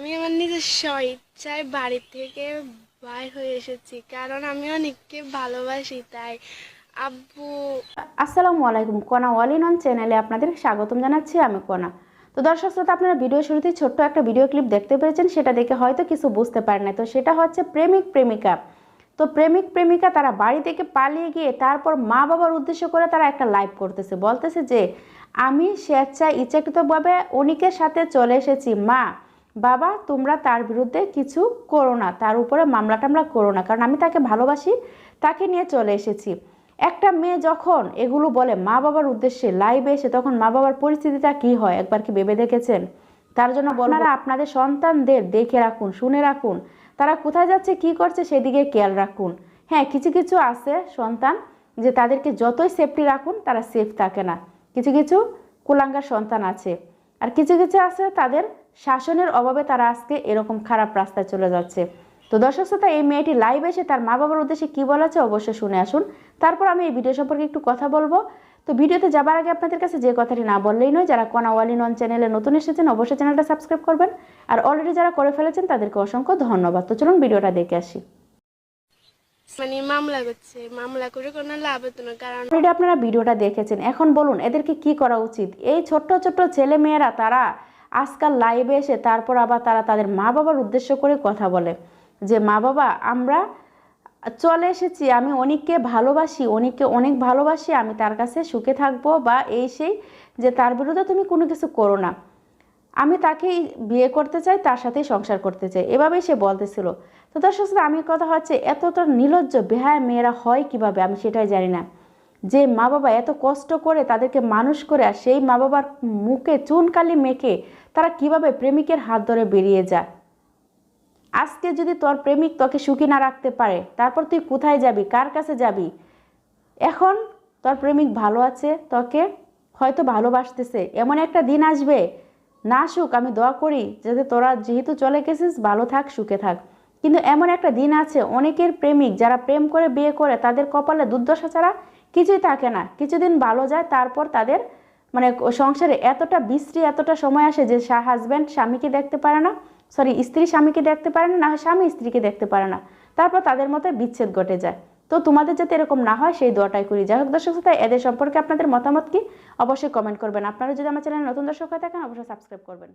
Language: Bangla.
আমি আমার নিজের স্বইচ্ছায় বাড়ি থেকে বাইর হয়ে এসেছি, কারণ আমি অনেককে ভালোবাসি, তাই আব্বু আসসালামু আলাইকুম, কোনা অল ইন অন চ্যানেলে আপনাদের স্বাগতম জানাচ্ছি আমি কোনা। তো দর্শক শ্রোতা, আপনারা ভিডিও শুরুতেই ছোট্ট একটা ভিডিও ক্লিপ দেখতে পেরেছেন, সেটা দেখে হয়তো কিছু বুঝতে পারেন না তো সেটা হচ্ছে প্রেমিক প্রেমিকা। তো প্রেমিক প্রেমিকা তারা বাড়ি থেকে পালিয়ে গিয়ে তারপর মা বাবার উদ্দেশ্য করে তারা একটা লাইভ করতেছে। বলতেছে যে, আমি স্বেচ্ছায় ইচ্ছাকৃতভাবে অনিকের সাথে চলে এসেছি, মা। বাবা তোমরা তার বিরুদ্ধে কিছু করো না। তার উপরে মামলা টামলা করো না। কারণ আমি তাকে ভালোবাসি তাকে নিয়ে চলে এসেছি। একটা মেয়ে যখন এগুলো বলে মা বাবার উদ্দেশ্যে লাইভে এসে তখন মা বাবার পরিস্থিতিটা কি হয়? একবার কি ভেবে দেখেছেন? তার জন্য আপনারা আপনাদের সন্তানদের দেখে রাখুন শুনে রাখুন। তারা কোথায় যাচ্ছে কি করছে সেদিকে খেয়াল রাখুন। হ্যাঁ কিছু কিছু আছে সন্তান যে তাদেরকে যতই সেফটি রাখুন তারা সেফ থাকে না। কিছু কিছু কুলাঙ্গার সন্তান আছে। আর কিছু কিছু আছে তাদের শাসনের অভাবে তারা আজকে এরকম খারাপ রাস্তায় চলে যাচ্ছে। তো দর্শক শ্রোতা এই মেয়েটি লাইভ এসে তার মা বাবার উদ্দেশ্যে কি বলেছে অবশ্যই শুনে আসুন। তারপর আমি এই ভিডিও সম্পর্কে একটু কথা বলব। তো ভিডিওতে যাবার আগে আপনাদের কাছে যে কথাটি না বললেই নয় যারা কোনা ওয়ালি নন চ্যানেলে নতুন এসেছেন অবশ্যই চ্যানেলটা সাবস্ক্রাইব করবেন। আর অলরেডি যারা করে ফেলেছেন তাদেরকে অসংখ্য ধন্যবাদ। তো চলুন ভিডিওটা দেখে আসি। মানে মামলা করছে। মামলা করে কোনো লাভ হতো না কারণ অলরেডি আপনারা ভিডিওটা দেখেছেন। এখন বলুন এদেরকে কি করা উচিত? এই ছোট্ট ছোট্ট ছেলে মেয়েরা তারা আজকাল লাইভে এসে তারপর আবার তারা তাদের মা বাবার উদ্দেশ্য করে কথা বলে যে মা বাবা আমরা চলে এসেছি, আমি অনেককে ভালোবাসি, অনেককে অনেক ভালোবাসি, আমি তার কাছে সুখে থাকব বা এই সেই যে, তার বিরুদ্ধে তুমি কোনো কিছু করো না। আমি তাকেই বিয়ে করতে চাই, তার সাথেই সংসার করতে চাই। এভাবেই সে বলতেছিল। তো দর্শক আমি কথা হচ্ছে এতটা নির্লজ্জ বেহায় মেয়েরা হয় কীভাবে আমি সেটাই জানি না। যে মা বাবা এত কষ্ট করে তাদেরকে মানুষ করে আর সেই মা বাবার মুখে চুনকালি মেখে তারা কীভাবে প্রেমিকের হাত ধরে বেরিয়ে যায়? আজকে যদি তোর প্রেমিক তোকে সুখী না রাখতে পারে, তারপর তুই কোথায় যাবি? কার কাছে যাবি? এখন তোর প্রেমিক ভালো আছে, তোকে হয়তো ভালোবাসতেছে। এমন একটা দিন আসবে, না সুখ, আমি দোয়া করি যাতে তোরা যেহেতু চলে গেছিস, ভালো থাক, সুখে থাক। কিন্তু এমন একটা দিন আছে, অনেকের প্রেমিক যারা প্রেম করে, বিয়ে করে, তাদের কপালে দুর্দশা ছাড়া কিছুই থাকে না। কিছুদিন ভালো যায়, তারপর তাদের মানে সংসারে এতটা বিশ্রী এতটা সময় আসে যে হাজব্যান্ড স্বামীকে দেখতে পারে না সরি স্ত্রী স্বামীকে দেখতে পারে না না স্বামী স্ত্রীকে দেখতে পারে না। তারপর তাদের মতো বিচ্ছেদ ঘটে যায়। তো তোমাদের যাতে এরকম না হয় সেই দোয়াটাই করি। যাই হোক দর্শক শ্রোতা, এদের সম্পর্কে আপনাদের মতামত কি? অবশ্যই কমেন্ট করবেন। আপনারা যদি আমার চ্যানেলে নতুন দর্শক হয়ে থাকেন অবশ্যই সাবস্ক্রাইব করবেন।